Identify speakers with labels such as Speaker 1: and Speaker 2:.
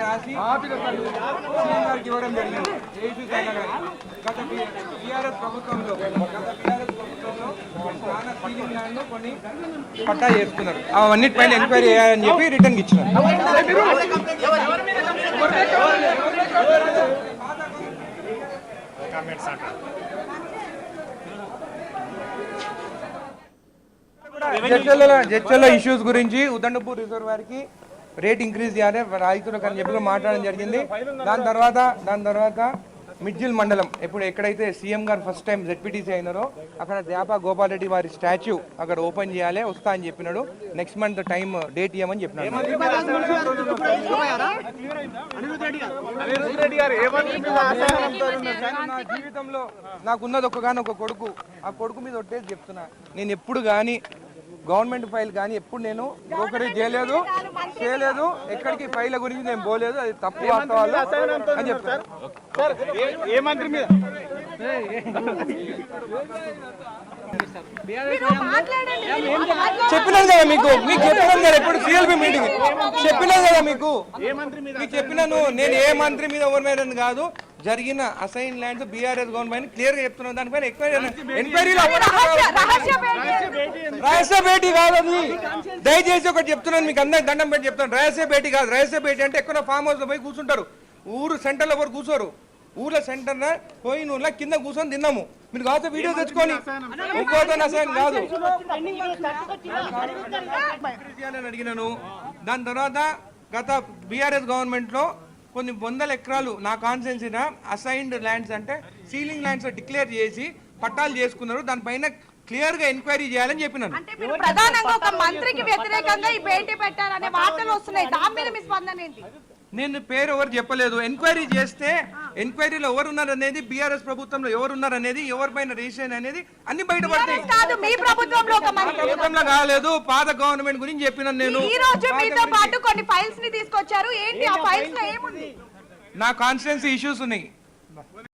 Speaker 1: రాసి ఇవ్వడం జరిగింది గత టీఆర్ఎస్ ప్రభుత్వంలో గత టీఆర్ఎస్ ప్రభుత్వంలో చాలా సీలింగ్ ల్యాండ్ కొన్ని పట్టా చేసుకున్నారు అవన్నిటిపైన ఎంక్వైరీ చేయాలని చెప్పి రిటర్న్ ఇచ్చినారు. గ్రామీణ శాఖ జడ్చల్లో ఇష్యూస్ గురించి ఉదండపూర్ రిజర్వ్ వారికి రేట్ ఇంక్రీజ్ చేయాలి. రైతులకు అని చెప్పి మాట్లాడడం జరిగింది. దాని తర్వాత దాని తర్వాత మిడ్జిల్ మండలం. ఇప్పుడు ఎక్కడైతే సీఎం గారు ఫస్ట్ టైం జెడ్పీటీసీ అయినారో అక్కడ దేపా గోపాల్ రెడ్డి వారి స్టాచ్యూ అక్కడ ఓపెన్ చేయాలి వస్తా అని చెప్పినాడు. నెక్స్ట్ మంత్ టైం డేట్ ఇవ్వమని చెప్పినాడు. నా జీవితంలో నాకున్నది ఒక్కగాని ఒక కొడుకు. ఆ కొడుకు మీద ఒట్టేసి చెప్తున్నా. నేను ఎప్పుడు కానీ గవర్నమెంట్ ఫైల్ కానీ ఎప్పుడు నేను బ్రోకరేజ్ చేయలేదు చేయలేదు. ఎక్కడికి ఫైల్ గురించి నేను పోలేదు అది తప్పు వాస్తవాలు అని
Speaker 2: మాట్లాడండి.
Speaker 1: చెప్పినాను కదా మీకు మీకు చెప్పినాను కదా ఇప్పుడు సిఎల్బి మీటింగ్ చెప్పినాను కదా మీకు. మీకు చెప్పినాను నేను ఏ మంత్రి మీద ఎవరి మీద అని కాదు. జరిగిన అసైన్ ల్యాండ్స్ బీఆర్ఎస్ గవర్నమెంట్ క్లియర్గా చెప్తున్నాను దానిపైన ఎంక్వైరీ ఎంక్వైరీలో
Speaker 2: రహస్య రహస్య భేటీ
Speaker 1: కాదు అది దయచేసి ఒకటి చెప్తున్నాను మీకు అందరికి దండం పెట్టి చెప్తాను రహస్య భేటీ కాదు రహస్య భేటీ అంటే ఎక్కడ ఫామ్ హౌస్లో పోయి కూర్చుంటారు. ఊరు సెంటర్లో ఎవరు కూర్చోరు. ఊర్లో సెంటర్ పోయి ఊర్లో కింద కూర్చొని తిన్నాము. మీరు కాకపోతే వీడియో తెచ్చుకొని అసైన్ కాదు. అడిగినాను దాని తర్వాత గత బీఆర్ఎస్ గవర్నమెంట్లో కొన్ని వందల ఎకరాలు నా కాన్సెన్సీన అసైన్డ్ ల్యాండ్స్ అంటే సీలింగ్ ల్యాండ్స్ డిక్లేర్ చేసి పట్టాలు చేసుకున్నారు. దానిపైన క్లియర్గా ఎంక్వైరీ చేయాలని చెప్పినాను.
Speaker 2: అంటే మీరు ప్రధానంగా ఒక మంత్రికి వ్యతిరేకంగా ఈ భేటీ పెట్టారనే వార్తలు వస్తున్నాయి. దాని మీద మీ స్పందన ఏంటి?
Speaker 1: నేను పేరు ఎవరు చెప్పలేదు. ఎంక్వైరీ చేస్తే ఎంక్వైరీలో ఎవరు ఉన్నారు అనేది బీఆర్ఎస్ ప్రభుత్వంలో ఎవరు ఉన్నారు అనేది ఎవరిపైన రిజిస్ట్రేషన్ అనేది అన్ని బయటపడతాయి.
Speaker 2: కాదు మీ ప్రభుత్వంలో ఒక మంత్రి
Speaker 1: ప్రభుత్వంలో కాలేదు. పాత గవర్నమెంట్ గురించి చెప్పినాను నేను.
Speaker 2: ఈ రోజు మీతో పాటు కొన్ని ఫైల్స్ని తీసుకొచ్చారు. ఏంటి ఆ ఫైల్స్లో ఏముంది?
Speaker 1: నా కాన్స్టిట్యున్సీ ఇష్యూస్ ఉన్నాయి.